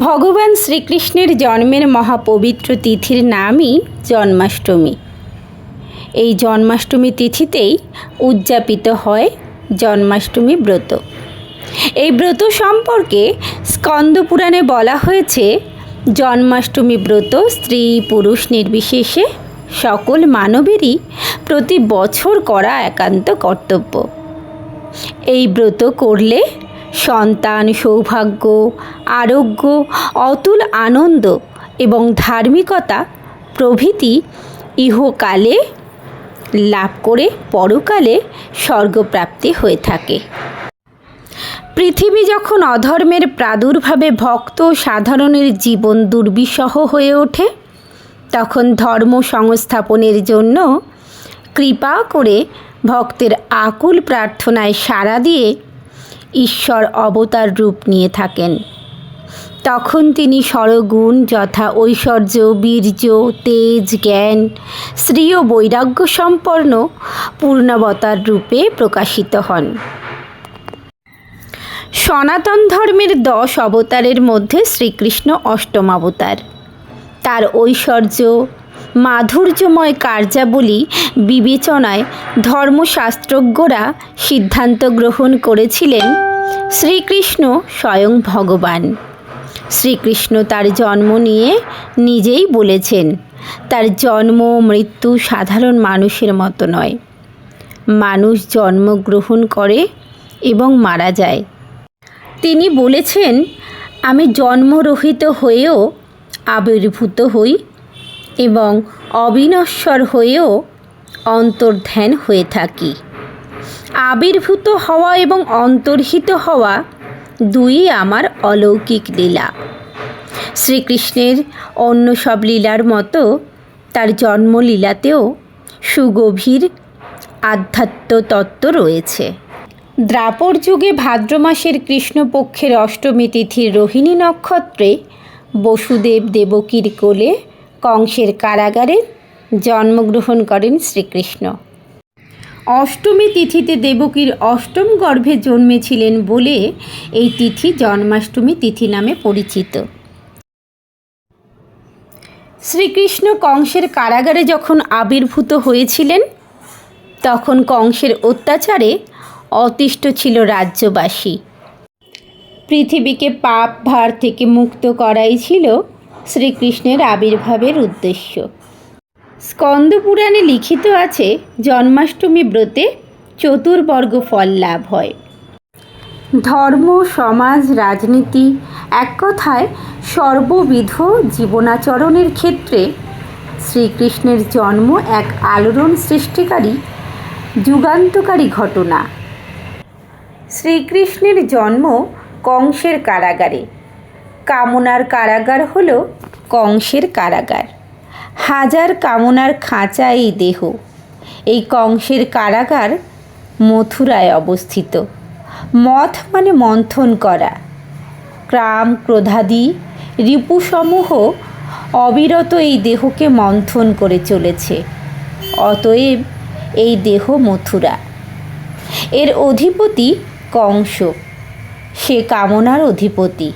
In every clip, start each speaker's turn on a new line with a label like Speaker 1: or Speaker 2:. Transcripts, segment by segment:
Speaker 1: ভগবান শ্রীকৃষ্ণের জন্মের মহাপবিত্র তিথির নামই জন্মাষ্টমী। এই জন্মাষ্টমী তিথিতেই উদযাপিত হয় জন্মাষ্টমী ব্রত। এই ব্রত সম্পর্কে স্কন্দ পুরাণে বলা হয়েছে, জন্মাষ্টমী ব্রত স্ত্রী পুরুষ নির্বিশেষে সকল মানবেরই প্রতি বছর করা একান্ত কর্তব্য। এই ব্রত করলে সন্তান, সৌভাগ্য, আরোগ্য, অতুল আনন্দ এবং ধার্মিকতা প্রভৃতি ইহকালে লাভ করে পরকালে স্বর্গপ্রাপ্তি হয়ে থাকে। পৃথিবী যখন অধর্মের প্রাদুর্ভাবে ভক্ত সাধারণের জীবন দুর্বিষহ হয়ে ওঠে, তখন ধর্ম সংস্থাপনের জন্য কৃপা করে ভক্তের আকুল প্রার্থনায় সাড়া দিয়ে ঈশ্বর অবতার রূপ নিয়ে থাকেন। তখন তিনি স্বরগুণ যথা ঐশ্বর্য, বীর্য, তেজ, জ্ঞান শ্রী ও বৈরাগ্য সম্পন্ন পূর্ণাবতার রূপে প্রকাশিত হন। সনাতন ধর্মের দশ অবতারের মধ্যে শ্রীকৃষ্ণ অষ্টম অবতার। তার ঐশ্বর্য মাধুর্যময় কার্যাবলী বিবেচনায় ধর্মশাস্ত্রজ্ঞরা সিদ্ধান্ত গ্রহণ করেছিলেন শ্রীকৃষ্ণ স্বয়ং ভগবান। শ্রীকৃষ্ণ তার জন্ম নিয়ে নিজেই বলেছেন, তার জন্ম মৃত্যু সাধারণ মানুষের মতো নয়। মানুষ জন্মগ্রহণ করে এবং মারা যায়। তিনি বলেছেন, আমি জন্মরহিত হয়েও আবির্ভূত হই এবং অবিনশ্বর হয়েও অন্তর্ধ্যান হয়ে থাকি। আবির্ভূত হওয়া এবং অন্তর্হিত হওয়া দুই আমার অলৌকিক লীলা। শ্রীকৃষ্ণের অন্য সব লীলার মতো তার জন্মলীলাতেও সুগভীর আধ্যাত্ম তত্ত্ব রয়েছে। দ্রাপর যুগে ভাদ্র মাসের কৃষ্ণপক্ষের অষ্টমী তিথির রোহিণী নক্ষত্রে বসুদেব দেবকীর কোলে কংসের কারাগারে জন্মগ্রহণ করেন শ্রীকৃষ্ণ। অষ্টমী তিথিতে দেবকীর অষ্টম গর্ভে জন্মেছিলেন বলে এই তিথি জন্মাষ্টমী তিথি নামে পরিচিত। শ্রীকৃষ্ণ কংসের কারাগারে যখন আবির্ভূত হয়েছিলেন, তখন কংসের অত্যাচারে অতিষ্ঠ ছিল রাজ্যবাসী। পৃথিবীকে পাপ, ভার থেকে মুক্ত করাই ছিল শ্রীকৃষ্ণের আবির্ভাবের উদ্দেশ্য। স্কন্দ পুরাণে লিখিত আছে, জন্মাষ্টমী ব্রতে চতুর্বর্গ ফল লাভ হয়। ধর্ম, সমাজ, রাজনীতি এক কথায় সর্ববিধ জীবনাচরণের ক্ষেত্রে শ্রীকৃষ্ণের জন্ম এক আলোড়ন সৃষ্টিকারী, যুগান্তকারী ঘটনা। শ্রীকৃষ্ণের জন্ম কংসের কারাগারে। কামনার কারাগার হল কংসের কারাগার। হাজার কামনার খাঁচা এই দেহ। এই কংসের কারাগার মথুরায় অবস্থিত। মথ মানে মন্থন করা। ক্রাম, ক্রোধাদি, রিপুসমূহ অবিরত এই দেহকে মন্থন করে চলেছে। অতএব এই দেহ মথুরা। এর অধিপতি কংস। সে কামনার অধিপতি।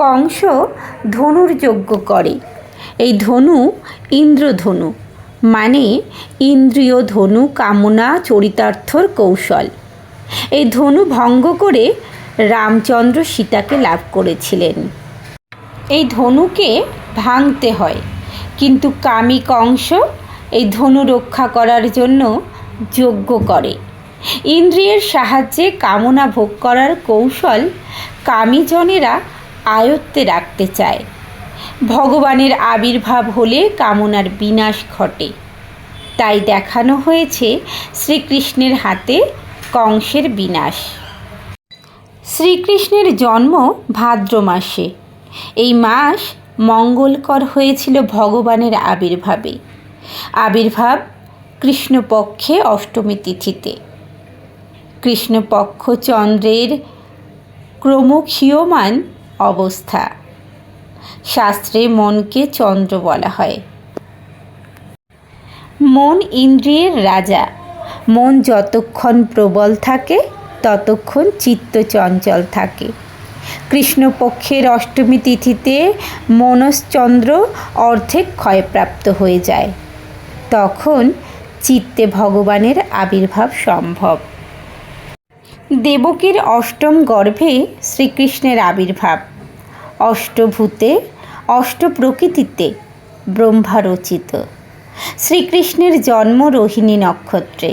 Speaker 1: কংস ধনুর যজ্ঞ করে। এই ধনু ইন্দ্রধনু মানে ইন্দ্রিয় ধনু কামনা চরিতার্থর কৌশল। এই ধনু ভঙ্গ করে রামচন্দ্র সীতাকে লাভ করেছিলেন। এই ধনুকে ভাঙতে হয়, কিন্তু কামী কংস এই ধনু রক্ষা করার জন্য যজ্ঞ করে। ইন্দ্রিয়ের সাহায্যে কামনা ভোগ করার কৌশল কামীজনেরা আয়ত্তে রাখতে চায়। ভগবানের আবির্ভাব হলে কামনার বিনাশ ঘটে। তাই দেখানো হয়েছে শ্রীকৃষ্ণের হাতে কংসের বিনাশ। শ্রীকৃষ্ণের জন্ম ভাদ্র মাসে। এই মাস মঙ্গলকর হয়েছিল ভগবানের আবির্ভাবে। আবির্ভাব কৃষ্ণপক্ষে অষ্টমী তিথিতে। কৃষ্ণপক্ষ চন্দ্রের ক্রমক্ষীয়মান অবস্থা। শাস্ত্রে মনকে চন্দ্র বলা হয়। মন ইন্দ্রিয়ের রাজা। মন যতক্ষণ প্রবল থাকে, ততক্ষণ চিত্ত চঞ্চল থাকে। কৃষ্ণপক্ষের অষ্টমী তিথিতে মনশ্চন্দ্র অর্ধেক ক্ষয়প্রাপ্ত হয়ে যায়। তখন চিত্তে ভগবানের আবির্ভাব সম্ভব। দেবকীর অষ্টম গর্ভে শ্রীকৃষ্ণের আবির্ভাব। অষ্টভূতে, অষ্টপ্রকৃতিতে ব্রহ্মা রচিত শ্রীকৃষ্ণের জন্ম রোহিণী নক্ষত্রে।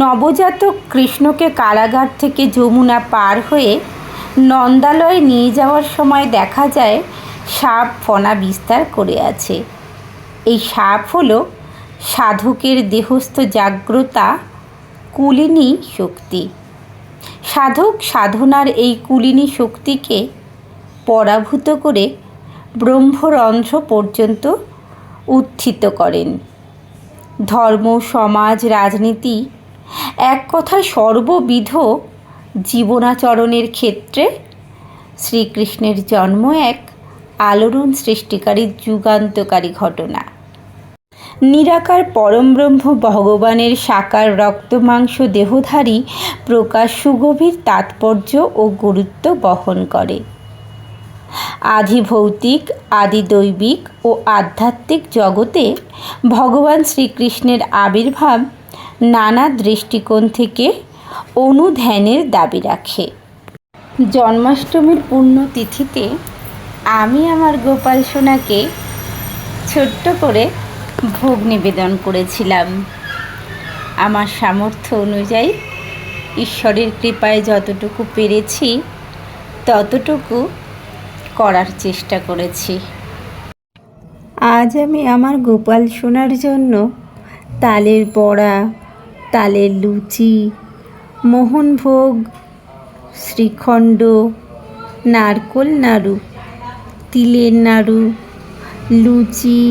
Speaker 1: নবজাতক কৃষ্ণকে কারাগার থেকে যমুনা পার হয়ে নন্দালয়ে নিয়ে যাওয়ার সময় দেখা যায়, সাপ ফনা বিস্তার করে আছে। এই সাপ হল সাধকের দেহস্থ জাগ্রতা কুলিনী শক্তি। সাধক সাধনার এই কুলিনী শক্তিকে পরাভূত করে ব্রহ্মরন্ধ্র পর্যন্ত উত্থিত করেন। ধর্ম, সমাজ, রাজনীতি এক কথায় সর্ববিধ জীবনাচরণের ক্ষেত্রে শ্রীকৃষ্ণের জন্ম এক আলোড়ন সৃষ্টিকারী যুগান্তকারী ঘটনা। নিরাকার পরমব্রহ্ম ভগবানের সাকার রক্তমাংস দেহধারী প্রকাশ সুগভীর তাৎপর্য ও গুরুত্ব বহন করে। আদি ভৌতিক আদি দৈবিক ও আধ্যাত্মিক জগতে ভগবান শ্রীকৃষ্ণের আবির্ভাব নানা দৃষ্টিকোণ থেকে অনুধ্যানের দাবি রাখে। জন্মাষ্টমীর পুণ্যতিথিতে আমি আমার গোপাল সোনাকে ছোট্ট করে ভোগ নিবেদন করেছিলাম। আমার সামর্থ্য অনুযায়ী ঈশ্বরের কৃপায় যতটুকু পেরেছি, ততটুকু করার চেষ্টা করেছি। আজ আমি আমার গোপাল সোনার জন্য তালের বড়া, তালের লুচি, মোহনভোগ, শ্রীখণ্ড, নারকোল নাড়ু, তিলের নাড়ু, লুচি,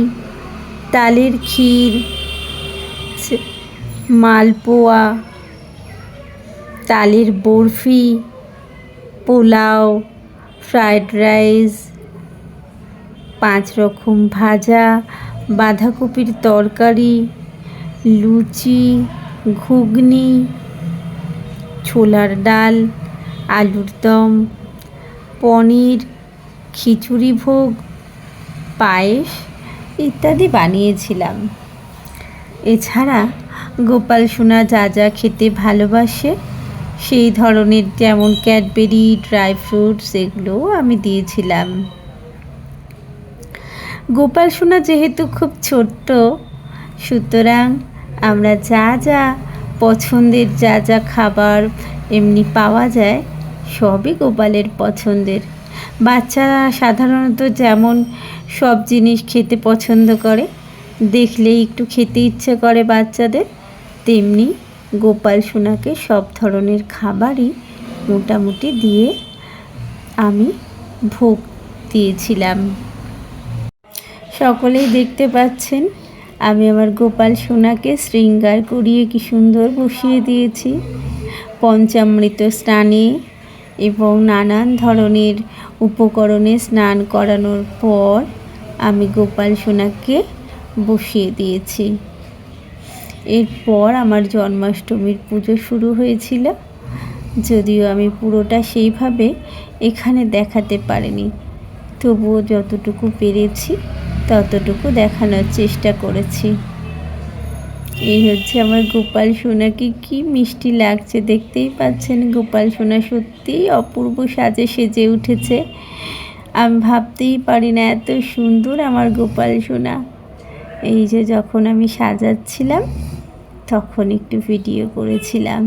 Speaker 1: তালের ক্ষীর মালপোয়া, তালের বরফি, পোলাও ফ্রায়েড রাইস, পাঁচ রকম ভাজা, বাঁধাকপির তরকারি, লুচি, ঘুগনি, ছোলার ডাল, আলুর দম, পনির, খিচুড়ি ভোগ, পায়েস ইত্যাদি বানিয়েছিলাম। এছাড়া গোপাল সোনা যা যা খেতে ভালোবাসে সেই ধরনের যেমন ক্যাডবেরি ড্রাই ফ্রুটস এগুলোও আমি দিয়েছিলাম। গোপাল সোনা যেহেতু খুব ছোট্ট, সুতরাং আমরা যা যা পছন্দের, যা যা খাবার এমনি পাওয়া যায়, সবই গোপালের পছন্দের। বাচ্চারা সাধারণত যেমন সব জিনিস খেতে পছন্দ করে, দেখলেই একটু খেতে ইচ্ছে করে বাচ্চাদের, তেমনি গোপাল সোনাকে সব ধরনের খাবারই মোটামুটি দিয়ে আমি ভোগ দিয়েছিলাম। সকলেই দেখতে পাচ্ছেন, আমি আমার গোপাল সোনাকে শৃঙ্গার করিয়ে কি সুন্দর বসিয়ে দিয়েছি। পঞ্চামৃত স্নানে এবং নানান ধরনের উপকরণে স্নান করানোর পর আমি গোপাল সোনাকে বসিয়ে দিয়েছি। এরপর আমার জন্মাষ্টমীর পুজো শুরু হয়েছিল। যদিও আমি পুরোটা সেইভাবে এখানে দেখাতে পারিনি। তবুও যতটুকু পেরেছি, ততটুকু দেখানোর চেষ্টা করেছি। এই হচ্ছে আমার গোপাল সোনাকে কি মিষ্টি লাগছে দেখতেই পাচ্ছেন। গোপাল সোনা সত্যিই অপূর্ব সাজে সেজে উঠেছে। আমি ভাবতেই পারি না এত সুন্দর আমার গোপাল সোনা। এই যে যখন আমি সাজাচ্ছিলাম, তখন একটু ভিডিও করেছিলাম।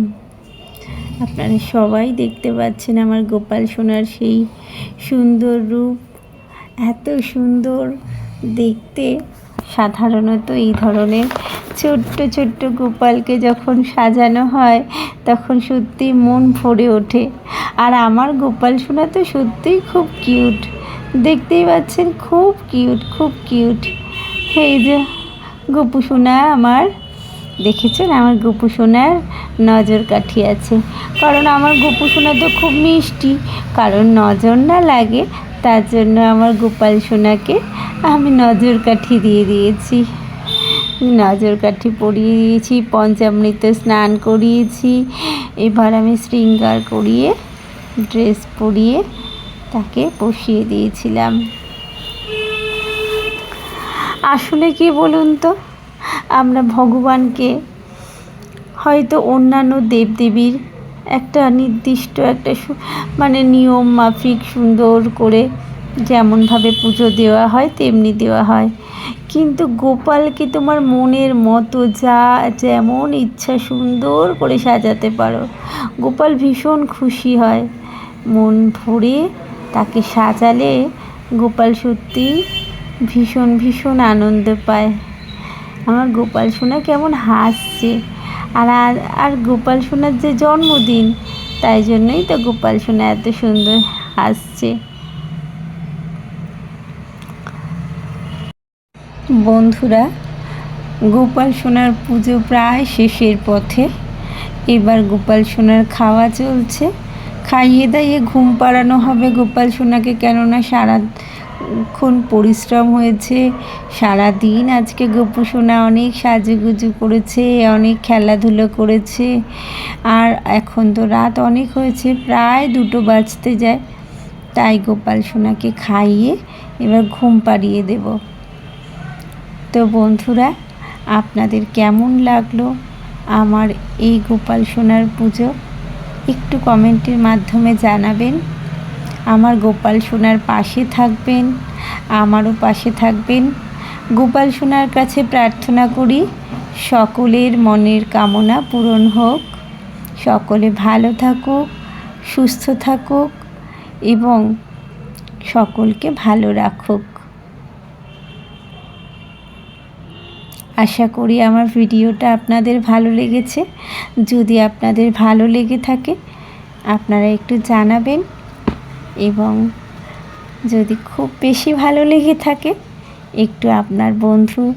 Speaker 1: আপনারা সবাই দেখতে পাচ্ছেন আমার গোপাল সোনার সেই সুন্দর রূপ। এত সুন্দর দেখতে। সাধারণত এই ধরনের ছোট্ট ছোট্ট গোপালকে যখন সাজানো হয়, তখন সত্যি মন ভরে ওঠে। আর আমার গোপাল সোনা তো সত্যিই খুব কিউট দেখতেই পাচ্ছেন, খুব কিউট খুব কিউট এই যে গোপু সোনা আমার, দেখেছেন? আমার গোপু সোনার নজর কাঠি আছে। কারণ আমার গোপু সোনা তো খুব মিষ্টি। কারণ নজর না লাগে, তার জন্য আমার গোপাল সোনাকে আমি নজর কাঠি দিয়ে দিয়েছি। নজর কাঠি পরিয়ে দিয়েছি, পঞ্চামৃত স্নান করিয়েছি। এবার আমি শৃঙ্গার করিয়ে ড্রেস পরিয়ে তাকে বসিয়ে দিয়েছিলাম। আসলে কি বলুন তো? আমরা ভগবানকে হয়তো অন্যান্য দেবদেবীর একটা নির্দিষ্ট একটা মানে নিয়ম, মাফিক, সুন্দর করে যেমনভাবে পুজো দেওয়া হয়, তেমনি দেওয়া হয়। কিন্তু গোপালকে তোমার মনের মতো যা যেমন ইচ্ছা সুন্দর করে সাজাতে পারো। গোপাল ভীষণ খুশি হয়। মন ভরে তাকে সাজালে গোপাল সত্যি ভীষণ ভীষণ আনন্দ পায়। আমার গোপাল সোনা কেমন হাসছে। আর আর গোপাল সোনার যে জন্মদিন, তাই জন্যই তো গোপাল সোনা এত সুন্দর হাসছে। বন্ধুরা, গোপাল সোনার পুজো প্রায় শেষের পথে। এবার গোপাল সোনার খাওয়া চলছে। খাইয়ে দাইয়ে ঘুম পাড়ানো হবে গোপাল সোনাকে, কেননা সারাক্ষণ পরিশ্রম হয়েছে? সারা দিন আজকে গোপু সোনা অনেক সাজুগুজু করেছে, অনেক খেলাধুলো করেছে। আর এখন তো রাত অনেক হয়েছে, প্রায় দুটো বাজতে যায়। তাই গোপাল সোনাকে খাইয়ে এবার ঘুম পাড়িয়ে দেবো। তো বন্ধুরা, আপনাদের কেমন লাগল আমার এই গোপাল সোনার পুজো? একটু কমেন্টের মাধ্যমে জানাবেন। আমার গোপাল সোনার পাশে থাকবেন, আমারও পাশে থাকবেন। গোপাল সোনার কাছে প্রার্থনা করি, সকলের মনের কামনা পূরণ হোক। সকলে ভালো থাকুক, সুস্থ থাকুক এবং সকলকে ভালো রাখুক। আশা করি আমার ভিডিওটা আপনাদের ভালো লেগেছে। যদি আপনাদের ভালো লেগে থাকে, আপনারা একটু জানাবেন। এবং যদি খুব বেশি ভালো লেগে থাকে, একটু আপনার বন্ধু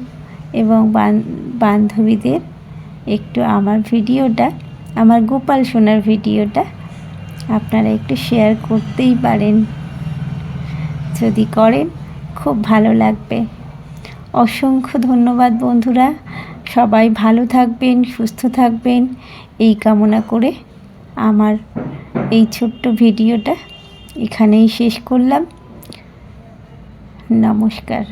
Speaker 1: এবং বান- বান্ধবীদের একটু আমার ভিডিওটা, আমার গোপাল সোনার ভিডিওটা আপনারা একটু শেয়ার করতেই পারেন। যদি করেন, খুব ভালো লাগবে। অসংখ্য ধন্যবাদ বন্ধুরা। সবাই ভালো থাকবেন, সুস্থ থাকবেন। এই কামনা করে আমার এই ছোট্ট ভিডিওটা এখানেই শেষ করলাম। নমস্কার।